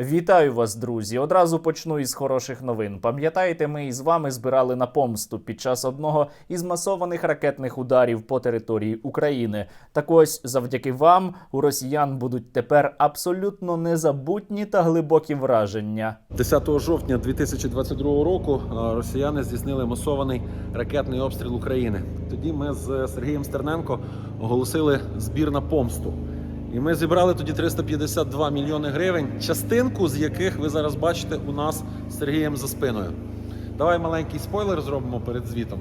Вітаю вас, друзі! Одразу почну із хороших новин. Пам'ятаєте, ми із вами збирали на помсту під час одного із масованих ракетних ударів по території України. Так ось, завдяки вам, у росіян будуть тепер абсолютно незабутні та глибокі враження. 10 жовтня 2022 року е, росіяни здійснили масований ракетний обстріл України. Тоді ми з Сергієм Стерненко оголосили збір на помсту. І ми зібрали тоді 352 мільйони гривень, частинку з яких ви зараз бачите у нас з Сергієм за спиною. Давай маленький спойлер зробимо перед звітом.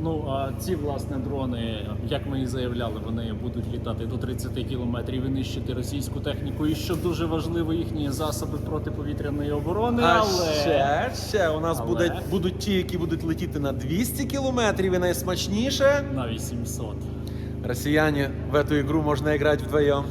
Ну а ці власне дрони, як ми і заявляли, вони будуть літати до 30 кілометрів і нищити російську техніку. І що дуже важливо, їхні засоби протиповітряної оборони. А але ще, ще у нас Але- будуть, будуть ті, які будуть летіти на 200 кілометрів, і найсмачніше. на 800. Росіяне в эту игру можна играть вдвоєм.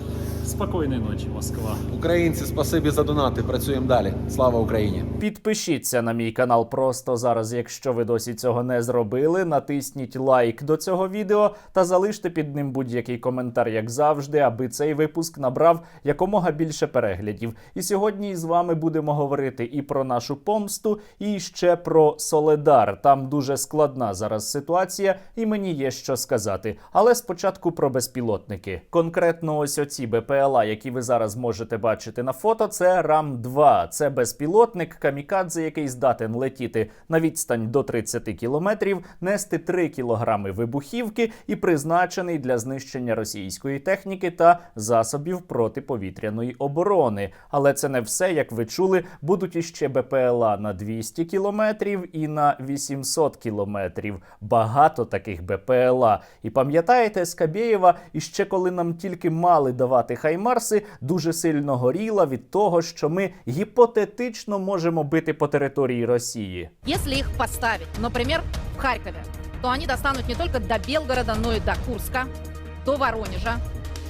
Спокійної ночі, Москва. Українці, спасибі за донати. Працюємо далі. Слава Україні! Підпишіться на мій канал просто зараз, якщо ви досі цього не зробили. Натисніть лайк до цього відео та залиште під ним будь-який коментар, як завжди, аби цей випуск набрав якомога більше переглядів. І сьогодні із вами будемо говорити і про нашу помсту, і ще про Соледар. Там дуже складна зараз ситуація, і мені є що сказати. Але спочатку про безпілотники. Конкретно ось оці БПЛА, які ви зараз можете бачити на фото, це рам 2 Це безпілотник камікадзе, який здатен летіти на відстань до 30 кілометрів, нести 3 кілограми вибухівки і призначений для знищення російської техніки та засобів протиповітряної оборони. Але це не все, як ви чули, будуть іще БПЛА на 200 кілометрів і на 800 кілометрів. Багато таких БПЛА. І пам'ятаєте, Скабєєва, іще коли нам тільки мали давати хаймарси, дуже сильно горіла від того, що ми гіпотетично можемо бити по території Росії. Якщо їх поставить, наприклад, в Харкові, то вони достануть не только до Белгорода, но й до Курска, до Воронежа,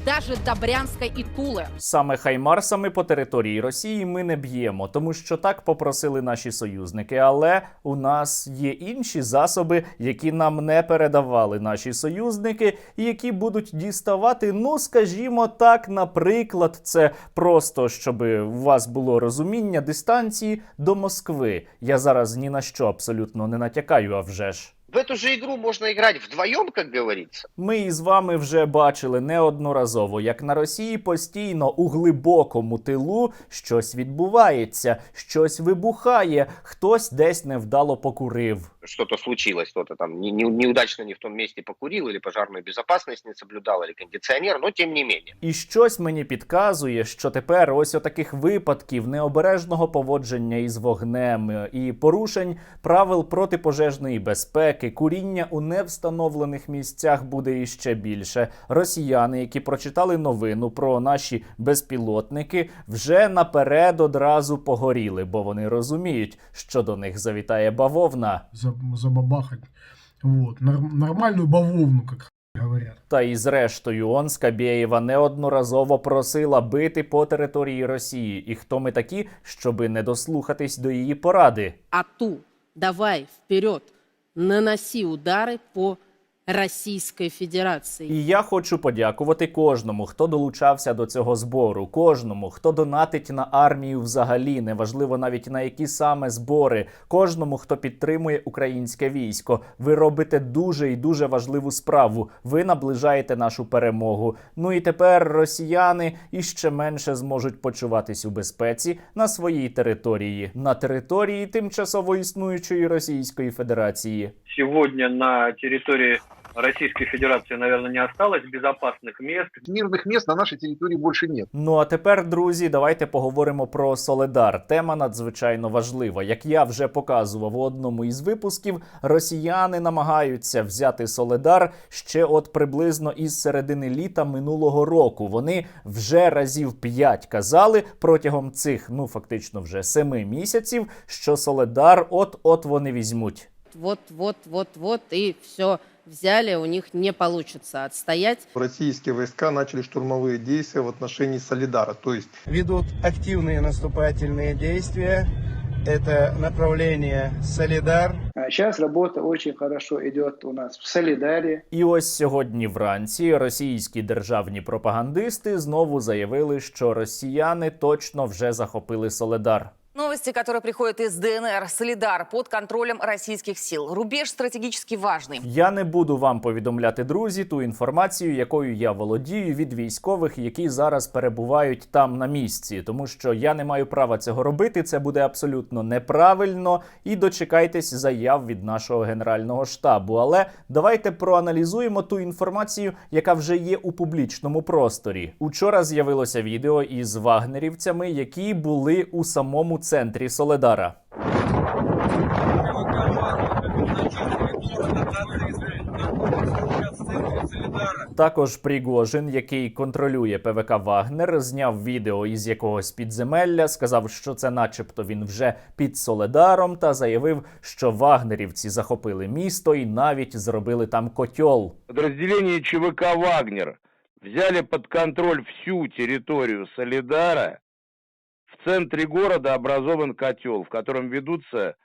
даже до Брянска и Тулы. Саме хаймарсами по території Росії ми не б'ємо, тому що так попросили наші союзники. Але у нас є інші засоби, які нам не передавали наші союзники, і які будуть діставати. Ну скажімо так, наприклад, це просто щоб у вас було розуміння дистанції до Москви. Я зараз ні на що абсолютно не натякаю, а вже ж. В эту же игру можна играть вдвоєм, як говориться. Ми із вами вже бачили неодноразово, як на Росії постійно у глибокому тилу щось відбувається, щось вибухає, хтось десь невдало покурив. Что-то случилось, кто-то там не- не- неудачно не в том месте покурил, или пожарную безопасность не соблюдал, или кондиционер, но тем не менее. І щось мені підказує, що тепер ось отаких випадків необережного поводження із вогнем і порушень правил протипожежної безпеки, куріння у невстановлених місцях буде іще більше. Росіяни, які прочитали новину про наші безпілотники, вже наперед одразу погоріли, бо вони розуміють, що до них завітає бавовна. За- забабахать. Вот. Нор- нормальную бавовну, как говорят. Та і зрештою, он Скабєєва неодноразово просила бити по території Росії. І хто ми такі, щоби не дослухатись до її поради? АТУ, давай вперед, наноси удари по Российской Федерации. І я хочу подякувати кожному, хто долучався до цього збору, кожному, хто донатить на армію взагалі, неважливо навіть на які саме збори, кожному, хто підтримує українське військо. Ви робите дуже і дуже важливу справу. Ви наближаєте нашу перемогу. Ну і тепер росіяни іще менше зможуть почуватись у безпеці на своїй території, на території тимчасово існуючої Російської Федерації. сегодня на территории Российской Федерации, наверное, не осталось безопасных мест, мирных мест на нашей территории больше нет. Ну а тепер, друзі, давайте поговоримо про Соледар. Тема надзвичайно важлива. Як я вже показував у одному із випусків, росіяни намагаються взяти Соледар ще от приблизно із середини літа минулого року. Вони вже разів п'ять казали протягом цих, ну фактично, вже семи місяців, що Соледар от-от вони візьмуть. Вот, вот, вот, вот, и все взяли, у них не получится отстоять. Российские войска начали штурмовые действия в отношении Солидара. То есть ведут активные наступательные действия. Это направление Солидар, Сейчас работа очень хорошо идет у нас в Солидаре. І ось сьогодні вранці російські державні пропагандисти знову заявили, що росіяни точно вже захопили Соледар. Новости, которые приходят из ДНР. Солидар под контролем российских сил. Рубеж стратегически важный. Я не буду вам повідомляти, друзі, ту інформацію, якою я володію від військових, які зараз перебувають там на місці, тому що я не маю права цього робити. Це буде абсолютно неправильно. І дочекайтесь заяв від нашого генерального штабу. Але давайте проаналізуємо ту інформацію, яка вже є у публічному просторі. Учора з'явилося відео із вагнерівцями, які були у самому центрі Соледара. Також Пригожин, який контролює ПВК Вагнер, зняв відео із якогось підземелля, сказав, що це, начебто, він вже під Соледаром, та заявив, що вагнерівці захопили місто і навіть зробили там котьол. Подразделения ЧВК «Вагнер» взяли под контроль всю территорию Солидара. В центре города образован котел, в котором ведутся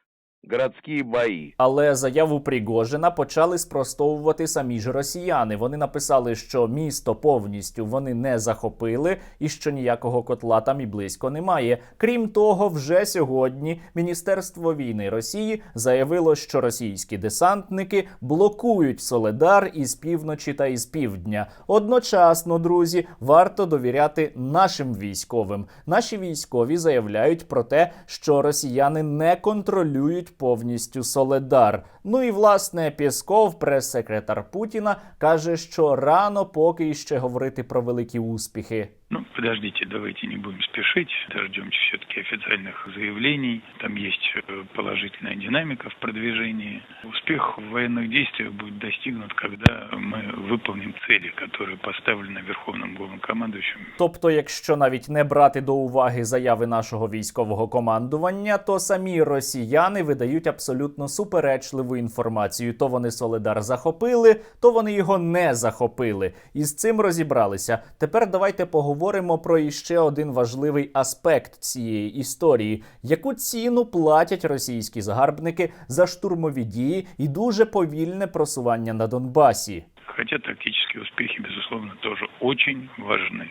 городские бои. Але заяву Пригожина почали спростовувати самі ж росіяни. Вони написали, що місто повністю вони не захопили і що ніякого котла там і близько немає. Крім того, вже сьогодні Міністерство війни Росії заявило, що російські десантники блокують Соледар із півночі та із півдня. Одночасно, друзі, варто довіряти нашим військовим. Наші військові заявляють про те, що росіяни не контролюють повністю Соледар. Ну і власне Пєсков, прес-секретар Путіна, каже, що рано поки ще говорити про великі успіхи. Ну, подождите, давайте не будем спешить, дождемся все-таки официальных заявлений. Там есть э, положительная динамика в продвижении. Успех в военных действиях будет достигнут, когда мы выполним цели, которые поставлены Верховным Главнокомандующим. Тобто, якщо навіть не брати до уваги заяви нашого військового командування, то самі росіяни видають абсолютно суперечливу інформацію. То вони Соледар захопили, то вони його не захопили. І з цим розібралися. Тепер давайте поговоримо про іще один важливий аспект цієї історії: яку ціну платять російські загарбники за штурмові дії і дуже повільне просування на Донбасі. Хоча тактичні успіхи, безусловно, теж очень важны.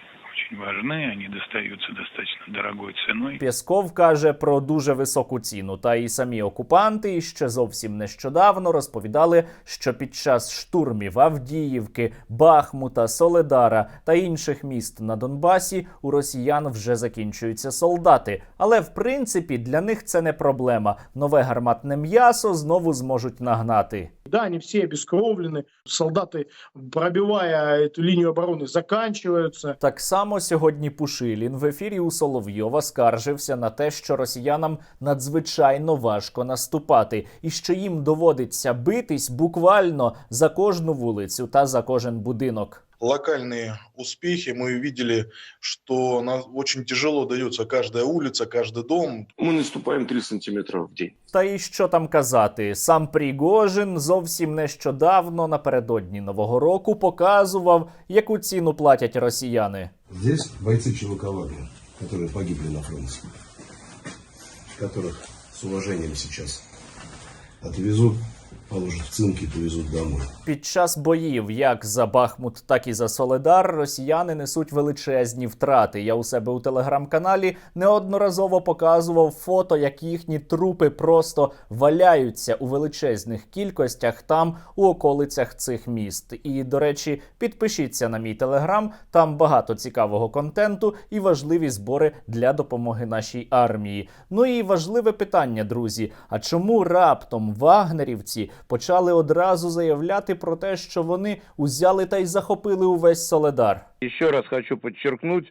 Очень важны, они достаются достаточно дорогой ценой. Пєсков каже про дуже високу ціну. Та і самі окупанти ще зовсім нещодавно розповідали, що під час штурмів Авдіївки, Бахмута, Соледара та інших міст на Донбасі у росіян вже закінчуються солдати. Але в принципі для них це не проблема. Нове гарматне м'ясо знову зможуть нагнати. Да, они все обескровлены, солдаты, пробивая эту линию обороны, заканчиваются. Так само сьогодні Пушилін в ефірі у Соловйова скаржився на те, що росіянам надзвичайно важко наступати, і що їм доводиться битись буквально за кожну вулицю та за кожен будинок. локальные успехи. Мы видели, что нам очень тяжело дается каждая улица, каждый дом. Мы наступаем 3 сантиметра в день. Та і що там казати, сам Пригожин зовсім нещодавно напередодні нового року показував, яку ціну платять росіяни. Здесь бойцы ЧВК «Вагнер», которые погибли на фронте, которых с уважением сейчас отвезут, положат в цинки и повезут домой. Під час боїв як за Бахмут, так і за Соледар росіяни несуть величезні втрати. Я у себе у телеграм-каналі неодноразово показував фото, як їхні трупи просто валяються у величезних кількостях там у околицях цих міст. І до речі, підпишіться на мій телеграм. Там багато цікавого контенту і важливі збори для допомоги нашій армії. Ну і важливе питання, друзі: а чому раптом вагнерівці почали одразу заявляти про те, що вони узяли та й захопили увесь Соледар? Ще раз хочу підчеркнути,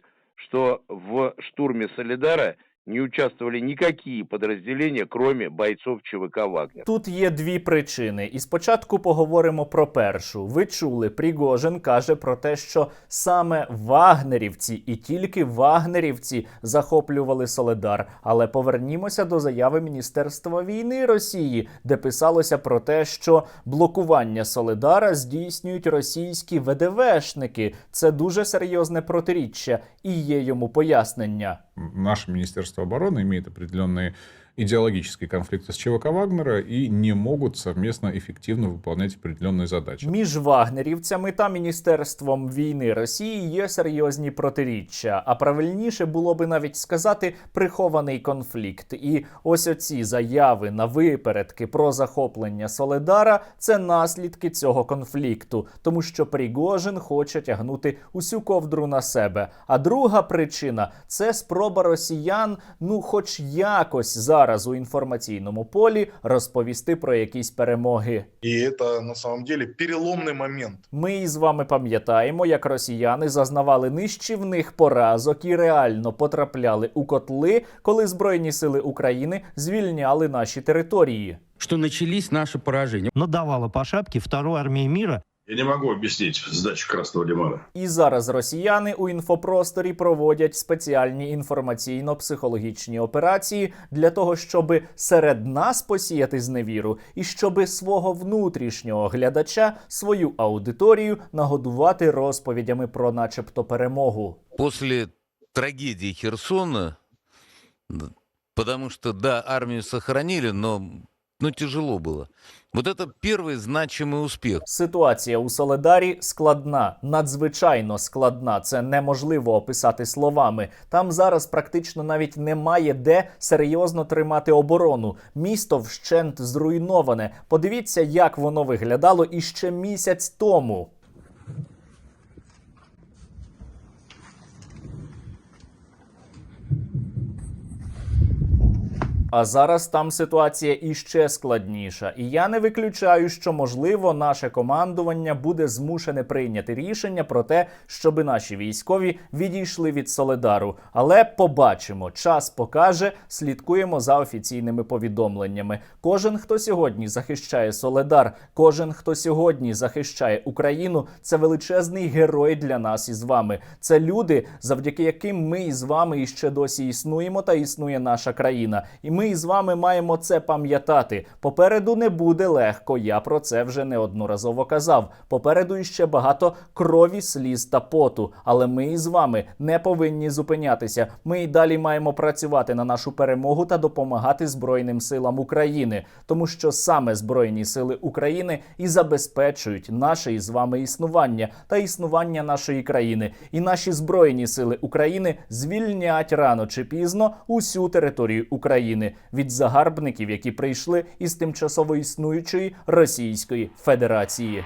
що в штурмі Солидара не участвовали никакие подразделения, кроме бойцов ЧВК «Вагнер». Тут є дві причини, і спочатку поговоримо про першу. Ви чули, Пригожин каже про те, що саме вагнерівці і тільки вагнерівці захоплювали Соледар. Але повернімося до заяви Міністерства війни Росії, де писалося про те, що блокування Соледара здійснюють російські ВДВшники. Це дуже серйозне протиріччя, і є йому пояснення. Наше Министерство обороны имеет определенные идеологические конфликты с ЧВК Вагнера и не могут совместно эффективно выполнять определенные задачи. Між вагнерівцями та міністерством війни Росії є серйозні протиріччя. А правильніше було би навіть сказати прихований конфлікт. І ось оці заяви на випередки про захоплення Соледара це наслідки цього конфлікту, тому що Пригожин хоче тягнути усю ковдру на себе. А друга причина це спроба росіян, ну, хоч якось зараз у інформаційному полі розповісти про якісь перемоги. И это на самом деле переломный момент. Ми із вами пам'ятаємо, як росіяни зазнавали нищівних поразок і реально потрапляли у котли, коли Збройні сили України звільняли наші території. что начались наши поражения. Надавала по шапке второй армии мира. Я не могу объяснить сдачу Красного Лимана. І зараз росіяни у інфопросторі проводять спеціальні інформаційно-психологічні операції для того, щоб серед нас посіяти зневіру, і щоб свого внутрішнього глядача, свою аудиторію нагодувати розповідями про, начебто, перемогу. После трагедии Херсона, потому что, да, армию сохранили, но ну, тяжело было. Вот это первый значимый успех. Ситуація у Соледарі складна, надзвичайно складна. Це неможливо описати словами. Там зараз практично навіть немає де серйозно тримати оборону. Місто вщент зруйноване. Подивіться, як воно виглядало іще місяць тому. А зараз там ситуація іще складніша, і я не виключаю, що можливо наше командування буде змушене прийняти рішення про те, щоби наші військові відійшли від Соледару. Але побачимо, час покаже, слідкуємо за офіційними повідомленнями. Кожен, хто сьогодні захищає Соледар, кожен, хто сьогодні захищає Україну, це величезний герой для нас із вами. Це люди, завдяки яким ми із вами іще досі існуємо та існує наша країна. І ми із вами маємо це пам'ятати. Попереду не буде легко. Я про це вже неодноразово казав. Попереду іще багато крові, сліз та поту. Але ми із вами не повинні зупинятися. Ми і далі маємо працювати на нашу перемогу та допомагати Збройним силам України, тому що саме Збройні сили України і забезпечують наше із вами існування та існування нашої країни. І наші збройні сили України звільнять рано чи пізно усю територію України від загарбників, які прийшли із тимчасово існуючої Російської Федерації.